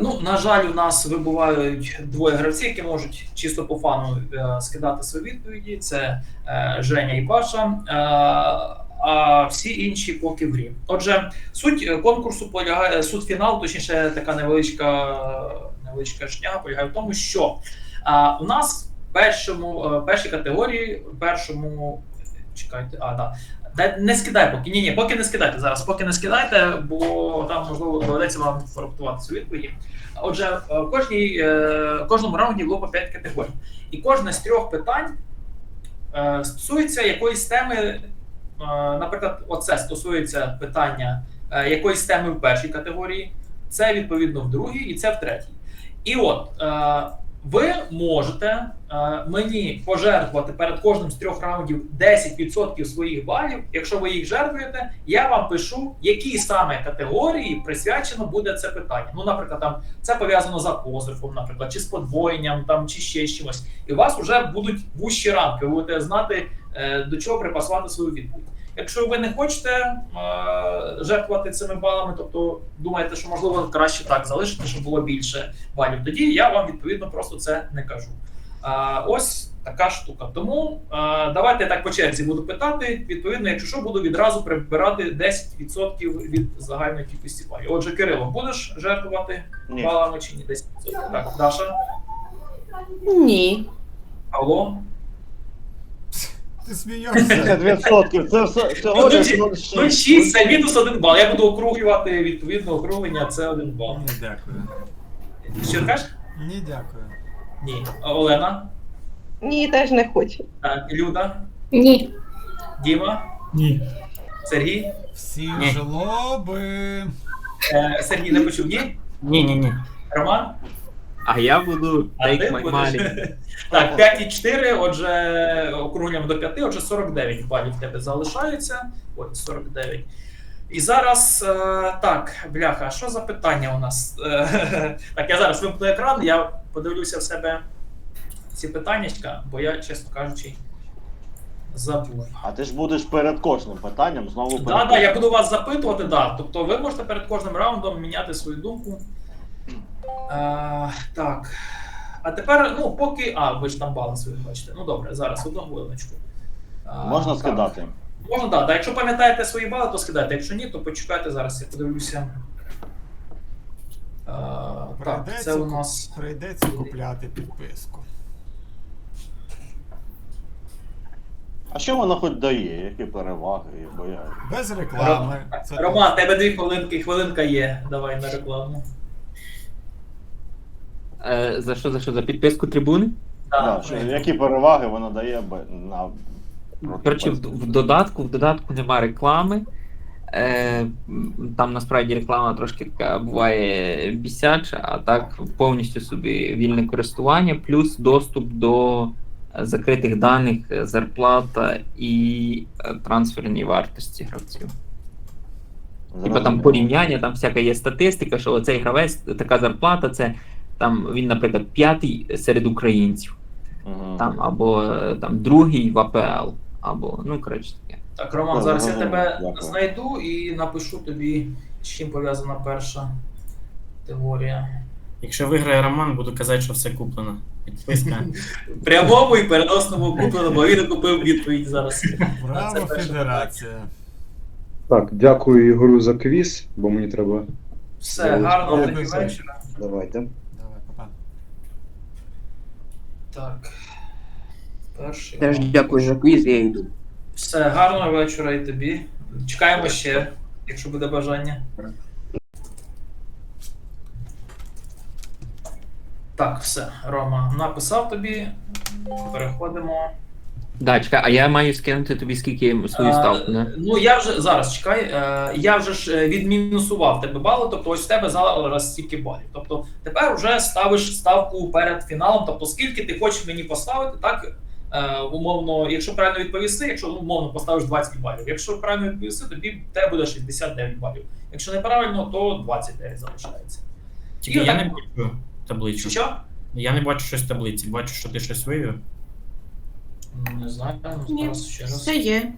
Ну, на жаль, у нас вибувають двоє гравців, які можуть чисто по фану е, скидати свої відповіді. Це е, Женя і Паша. Е, а всі інші поки в грі. Отже, суть конкурсу полягає, суть фіналу, точніше, така невеличка, невеличка шняга полягає в тому, що е, у нас в першому, першій категорії, першому. Чекайте, а, да. Не скидай поки. Ні, ні, поки не скидайте зараз. Поки не скидайте, бо там можливо доведеться вам форектувати свої відповіді. Отже, е, в кожній, е, кожному раунді було по 5 категорій. І кожне з трьох питань е, стосується якоїсь теми. Наприклад, оце стосується питання якоїсь теми в першій категорії, це відповідно в другій, і це в третій. І от ви можете е, мені пожертвувати перед кожним з трьох раундів 10% своїх балів. Якщо ви їх жертвуєте, я вам пишу, які саме категорії присвячено буде це питання. Ну, наприклад, там це пов'язано з апострофом, наприклад, чи з подвоєнням, там чи ще чимось. І у вас вже будуть вущі рамки. Ви будете знати е, до чого припасувати свою відповідь. Якщо ви не хочете е, жертвувати цими балами, тобто думаєте, що можливо краще так залишити, щоб було більше балів, тоді я вам відповідно просто це не кажу. Е, ось така штука. Тому е, давайте я так по черзі буду питати. Відповідно, якщо що, буду відразу прибирати 10% від загальної кількості балів. Отже, Кирило, будеш жертвувати Ні. балами чи ні? 10%? Так, Даша, Ні. Павло. Ти смієшся. 50%. Це все всього Ну, лиш ну, 0,6 це мінус 1 бал. Я буду округлювати відповідно округлення, це 1 бал. Ні, дякую. Що ти кажеш? Ні, дякую. Ні. А Олена, Ні, теж не хочу. так, Люда, Ні. Діма, Ні. Сергій. Всі Ні. жлоби. Е, Сергій не почув, ні? Ні, ні, ні. Роман? А я буду take my money. Так, 5,4, отже, округлюємо до 5, отже, 49 балів в тебе залишається. Ось 49. І зараз е, так, бляха, а що за питання у нас? Е, так, я зараз вимкну екран, я подивлюся в себе ці питаннячка, бо я, чесно кажучи, забув. А ти ж будеш перед кожним питанням знову Да, да, я буду вас запитувати, да. Тобто ви можете перед кожним раундом міняти свою думку. Е, так. А тепер, ну, поки. А, ви ж там свої бачите. Ну добре, зараз одну хвилиночку. Можна так. скидати. Можна, так. Да. Якщо пам'ятаєте свої бали, то скидайте. Якщо ні, то почекайте зараз, я подивлюся. Е, так, Прийдеться, це у нас. прийдеться купляти підписку. А що воно хоч дає? Які переваги? Бо я... Без реклами. Це Роман, тебе дві хвилинки, хвилинка є. Давай на рекламу. Е, За що, за що? За підписку трибуни? Да, що, які переваги воно дає б- на Коротше, в, в додатку, в додатку нема реклами. Е, м, там насправді реклама трошки така буває бісяча, а так повністю собі вільне користування, плюс доступ до е, закритих даних, е, зарплата і е, трансферні вартості гравців. Типа там порівняння, там всяка є статистика, що оцей гравець, така зарплата, це там він, наприклад, п'ятий серед українців, Мгм. там, або е, там другий в АПЛ, або ну коротше таке. Так, Роман, зараз я зрозумів. тебе Дякую. знайду і напишу тобі, з чим пов'язана перша теорія. Якщо виграє Роман, буду казати, що все куплено. Підписка. Прямому і переносному куплено, бо він купив відповідь зараз. Браво, Це перше федерація. Так, дякую Ігорю за квіз, бо мені треба. Все, гарного тобі вечора. Давайте. Так. Перший. Теж дякую за квіз, я йду. Все, гарного вечора і тобі. Чекаємо ще, якщо буде бажання. Так, все, Рома, написав тобі. Переходимо. Да, чекай, а я маю скинути тобі скільки свою ставку, не? Ну я вже зараз чекай. е, Я вже ж е, відмінусував тебе бали, тобто ось в тебе зараз стільки балів. Тобто тепер вже ставиш ставку перед фіналом. Тобто, скільки ти хочеш мені поставити, так е, умовно, якщо правильно відповісти, якщо ну, умовно поставиш 20 балів. Якщо правильно відповісти, тобі в тебе буде 69 балів. Якщо неправильно, то 29 залишається. Тільки І я отак- не бачу табличку. Що? Я не бачу щось в таблиці. Бачу, що ти щось вивів. Ну, не знаю, ну, Ні. зараз ще раз. Все є.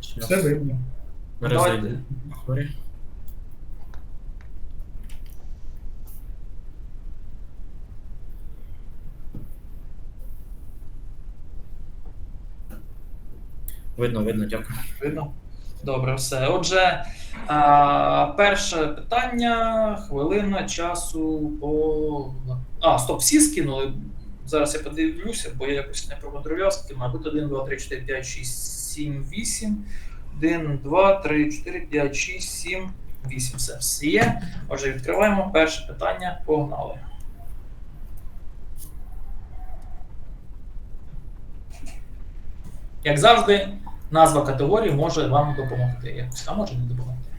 Все видно. Перезайди. Видно, видно, дякую. Видно? Добре, все. Отже, а, перше питання, хвилина часу по. А, стоп, всі скинули. Зараз я подивлюся, бо я якось не скільки, мабуть, 1, 2, 3, 4, 5, 6, 7, 8. 1, 2, 3, 4, 5, 6, 7, 8. Все, все є. Отже, відкриваємо перше питання. Погнали. Як завжди, назва категорії може вам допомогти якось, а може не допомогти.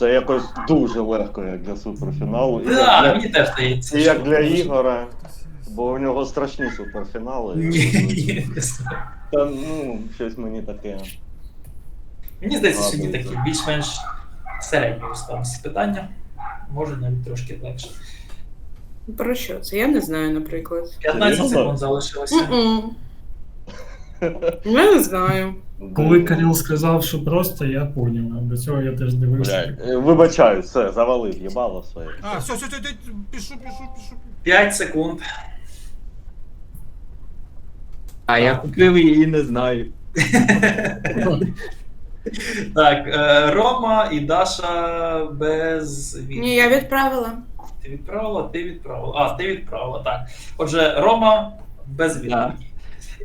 Це якось дуже легко, як для суперфіналу. І Так, як для, мені теж здається. і як що- для Ігора, бо у нього страшні суперфінали. Ні, ні, не. Та ну, щось мені таке. Мені здається, що Ладно, такі більш-менш середньої ставці питання. Може навіть трошки легше. Про що це? Я не знаю, наприклад. 15 Серйозно? секунд залишилося. Я не знаю. Коли Кирил сказав, що просто, я поняв. А До цього я теж дивився. Блядь, е, Вибачаю, все, завалив, їбало своє. А, все, все, все, все, пишу, пишу, пишу. 5 секунд. А я купив її і не знаю. Так, е, Рома і Даша без відповіді. Ні, я відправила. Ти відправила, ти відправила. А, ти відправила, так. Отже, Рома без відповіді.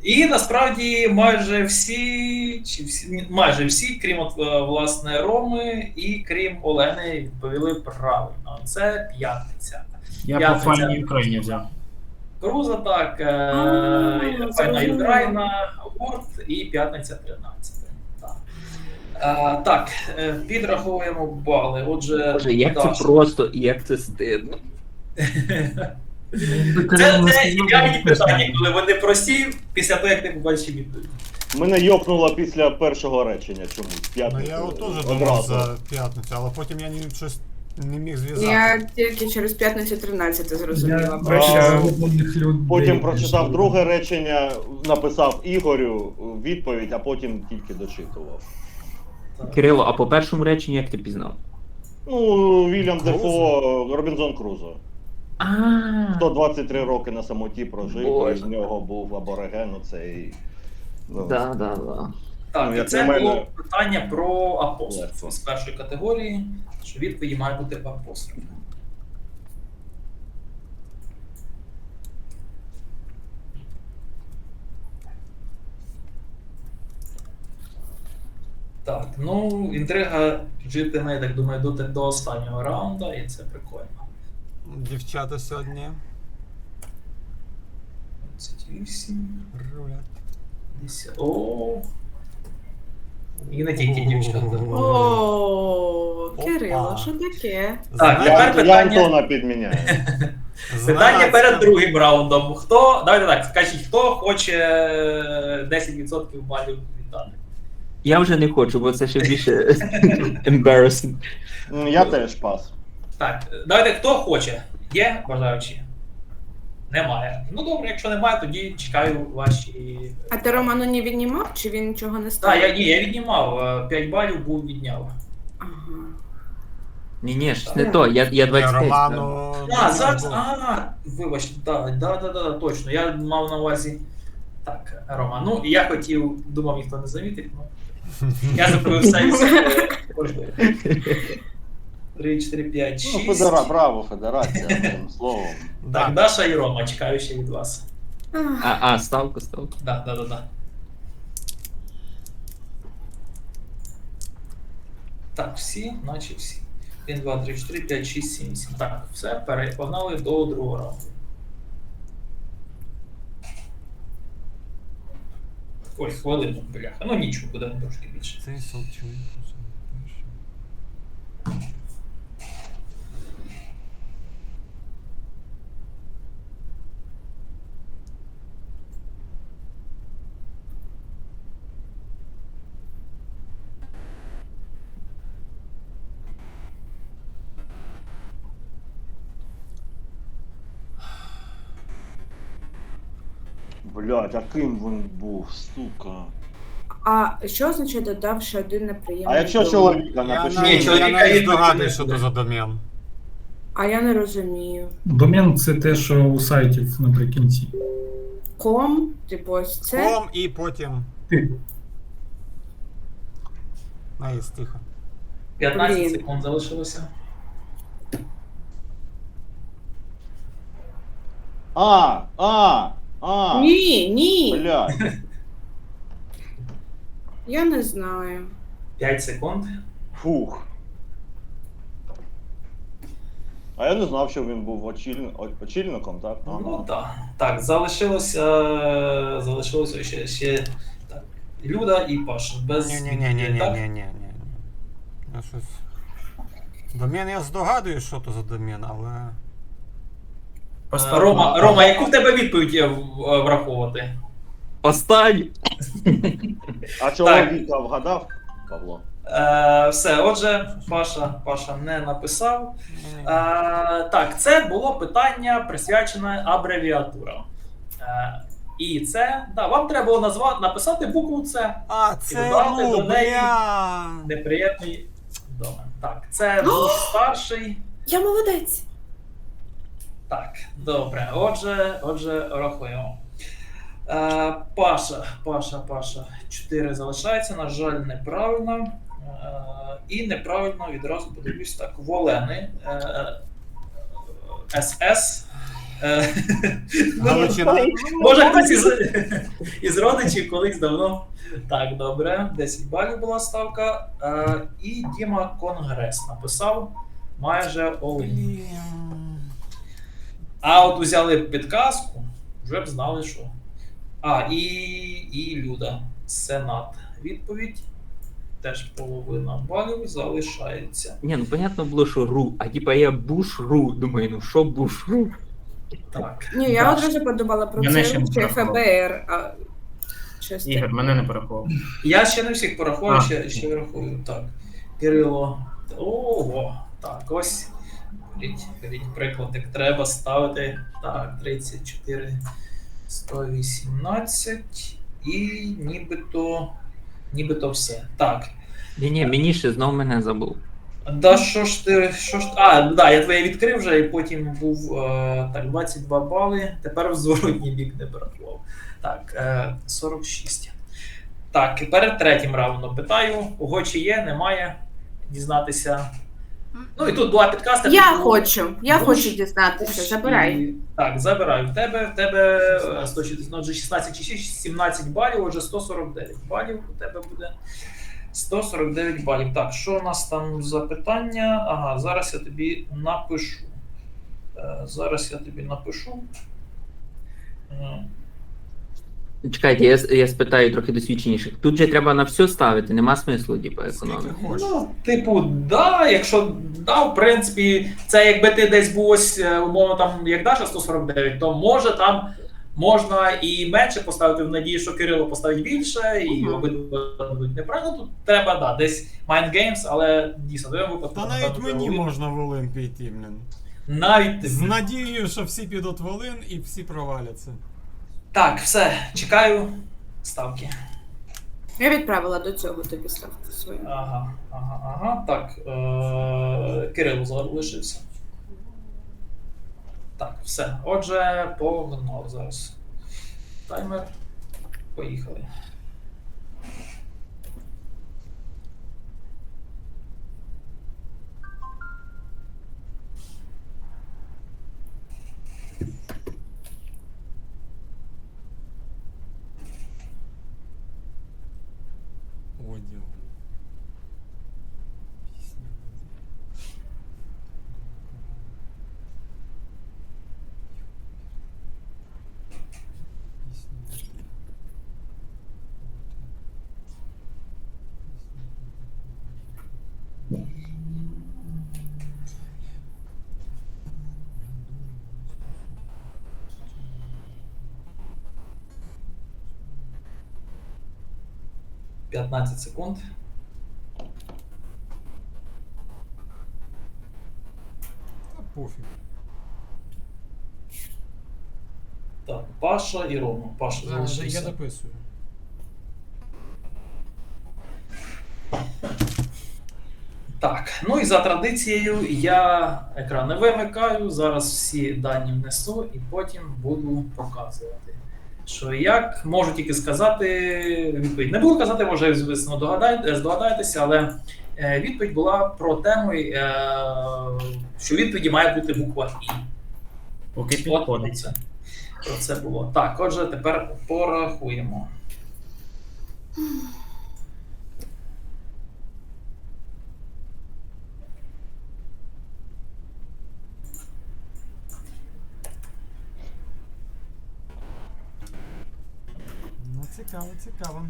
І насправді майже всі, чи всі, майже всі, крім от, е, власне Роми і крім Олени, відповіли правильно. Це п'ятниця. Я по файній Україні взяв. Круза, так, е, А, Файна. Україна, гурт і п'ятниця 13. Так, е, так е, підраховуємо бали. Отже, Боже, як це Даша. просто і як це стидно. Це, це ідеальні питання, коли вони прості після того, як ти побачиш відповідь. Мене йопнуло після першого речення чомусь. Ну П'ятницю. я от теж думав за п'ятницю, але потім я ні, щось не міг зв'язати. Я тільки через п'ятницю 13 Я зрозуміла. Про що. Потім прочитав друге речення, написав Ігорю відповідь, а потім тільки дочитував. Кирило, а по першому реченню як ти пізнав? Ну, Вільям Крузо? Дефо, Робінзон Крузо. А, 123 роки на самоті прожив, Боже. і в нього був абориген оцей. Ну, да, да, да. Так, Ну, і як це на мене- було питання про апостроф з першої категорії, що відповіді має бути в апострофі. Так, ну, інтрига житиме, я так думаю, до, до останнього раунду, і це прикольно. Дівчата сьогодні 28, рулять. 10. О. І не тільки дівчата. О, Кирило, що таке? Так, Я, тепер я питання- Антона підміняю. Питання перед другим раундом. Хто. Давайте так, скажіть, хто хоче 10% балів віддати? Я вже не хочу, бо це ще більше embarrassing. М, Я теж пас. Так, давайте хто хоче. Є бажаючі? Немає. Ну добре, якщо немає, тоді чекаю ваші. А ти Роману не віднімав, чи він нічого не став? Так, я ні, я віднімав. 5 балів був відняв. Ага. Ні, ні, щось не то. Я, я Я 25. Роману... А, зараз. А, вибачте, так, да, да, да, точно. Я мав на увазі. Так, Рома. Ну, я хотів, думав, ніхто не замітить, ну. Я зробив все. 3, 4, 5, 6. Ну, 6. федера, браво, федерація, одним словом. Так, Даша і Рома, чекаю ще від вас. А, а, ставку, ставку. Да, да, да, да. Так, всі, наче всі. 1, 2, 3, 4, 5, 6, 7, 8. Так, все, пере- погнали до другого раунду. Ой, хвилину, бляха. Ну нічого, буде трошки більше. Цей солчуй. Блядь, а ким він був, сука? А що означає додавши один неприємний А якщо домен? чоловіка Я, напиши. Ні, навіть- чоловіка навіть відповідь здогадую, не що то за домен. А я не розумію. Домен це те, що у сайтів наприкінці. Ком, типу ось це. Ком і потім. Ти. Наїзд, тихо. 15 Блін. секунд залишилося. А, а, а. Ні, ні. Блядь. Я не знаю. 5 секунд. Фух. А я не знав, що він був очільн... о- очільником, так? Ага. Ну так. Так, залишилося. Залишилося ще, ще так. Люда і Паша. Без Ні, ні, ні, ні, ні, так? ні, ні, ні. Я щось. Домен я здогадую, що то за домен, але. Е, Просто Рома, Рома, яку в тебе відповідь є в- е, враховувати? Останній! А чоловіка вгадав, Павло? Е, все, отже, Паша, Паша не написав. Е, так, це було питання присвячене абревіатурам. Е, і це, да, вам треба було назвати, написати букву С. А, це додати Ру, до неї бля. Неприємний домен. Так, це був старший. Я молодець. Так, добре. Отже, отже, рахуємо. Е, Паша, Паша, Паша. 4 залишається, на жаль, неправильно. Е, і неправильно відразу подивлюсь так. Волени. Е, СС. Е, Галичина. Може хтось із, із родичів колись давно. Так, добре, 10 балів була ставка. Е, і Діма Конгрес написав майже Олень. А от взяли б підказку, вже б знали, що. А, і, і Люда. Сенат. Відповідь. Теж половина балів залишається. Ні, ну понятно було, що ру, а типа я буш-ру. Думаю, ну що буш-ру? Так. Ні, я Даш. одразу подумала про Мене це ще не чи порахував. ФБР. А... Щось Ігор, таке. мене не порахував. Я ще не всіх порахую, А. ще, ще рахую. Так. Кирило. Ого. Так, ось. Беріть, беріть приклад, як треба ставити. Так, 34, 118. І нібито. Нібито все. Так. Ні, ні, мені ще знов мене забув. Да що ж ти. Що ж, а, да, я твоє відкрив вже, і потім був е, так, 22 бали. Тепер в зворотній бік не порахував. Так, е, 46. Так, і перед третім раундом питаю: кого чи є, немає. Дізнатися. Ну і тут була підказка. Я типу, хочу, я Буш хочу дізнатися. Забирай. і- Так, забираю. В тебе, в тебе е, 160, ну, отже, 16 чи 6, 17 балів, отже 149 балів у тебе буде. 149 балів. Так, що у нас там за питання? Ага, зараз я тобі напишу. Е, Зараз я тобі напишу. Чекайте, я, я спитаю трохи досвідченіших. Тут же треба на все ставити, нема смислу, типу, економити. Ну, типу, да, якщо да, в принципі, це якби ти десь був ось, е, умовно, там, як Даша 149, то може там можна і менше поставити в надії, що Кирило поставить більше, і Мгм. обидва будуть неправильно. Тут треба, да, десь mind games, але дійсно, в твоєму випадку. Та навіть напевно, мені Волин. можна Волин піти, блін. Навіть. З надією, що всі підуть Волин і всі проваляться. Так, все, чекаю ставки. Я відправила до цього тобі ставку свою. Ага, ага, ага. Так, е- Кирило залишився. Так, все. Отже, погнав зараз. Таймер. Поїхали. Одяг. Пісня. 15 секунд. Та пофіг. Так, Паша і Рома. Паша е, залишився. я записую. Так, ну і за традицією я екрани вимикаю, зараз всі дані внесу і потім буду показувати. Що як можу тільки сказати відповідь. Не буду казати, може, звісно, здогадаєтеся, але е, відповідь була про тему, е, що відповіді має бути буква І. Поки підходить. це. Про це було. Так, отже, тепер порахуємо. Ну, цікаво, цікаво.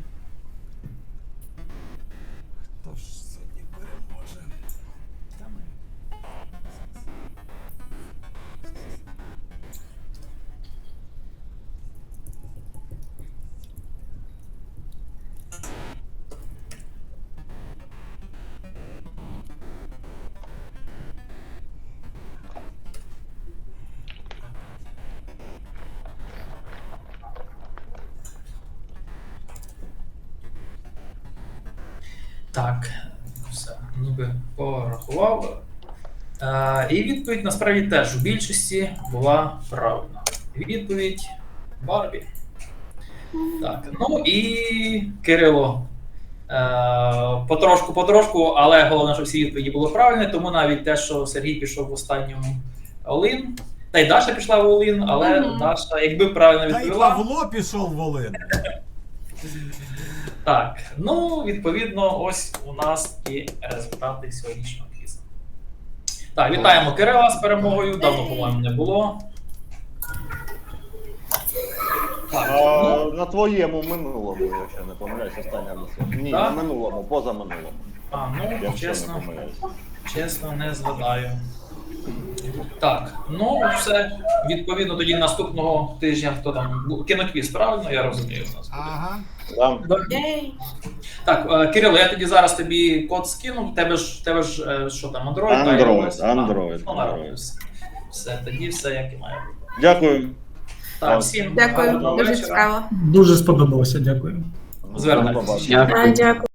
Хто ж Так, все, ніби порахував. Е, і відповідь насправді теж у більшості була правильна. Відповідь Барбі. Так, ну і Кирило. Е, потрошку, потрошку, але головне, що всі відповіді були правильні, тому навіть те, що Сергій пішов в останньому Олин, та й Даша пішла в Олин, але. Даша, якби правильно Та й відповіла. Павло пішов Волин. Так, ну відповідно, ось у нас і результати сьогоднішнього квізу. Так, вітаємо Кирила з перемогою. Давно, по-моєму, не було. Так, ну, А, на твоєму минулому, якщо не помиляюсь, остання місія. Ні, Так? на минулому, поза минулому. а, ну Якщо не чесно, помиляюсь. чесно, не згадаю. Так, ну все. Відповідно, тоді наступного тижня хто там бу- кіноквіз, правильно? Я розумію. у нас буде. Ага. Так, е, Кирило, я тоді зараз тобі код скину. Тебе ж тебе ж е, що там, Android? та Android, Android, Ну. Android. Все. Все, тоді все як і має бути. Дякую. Так, всім Дякую, дуже цікаво. Дуже сподобалося, дякую. А, дякую.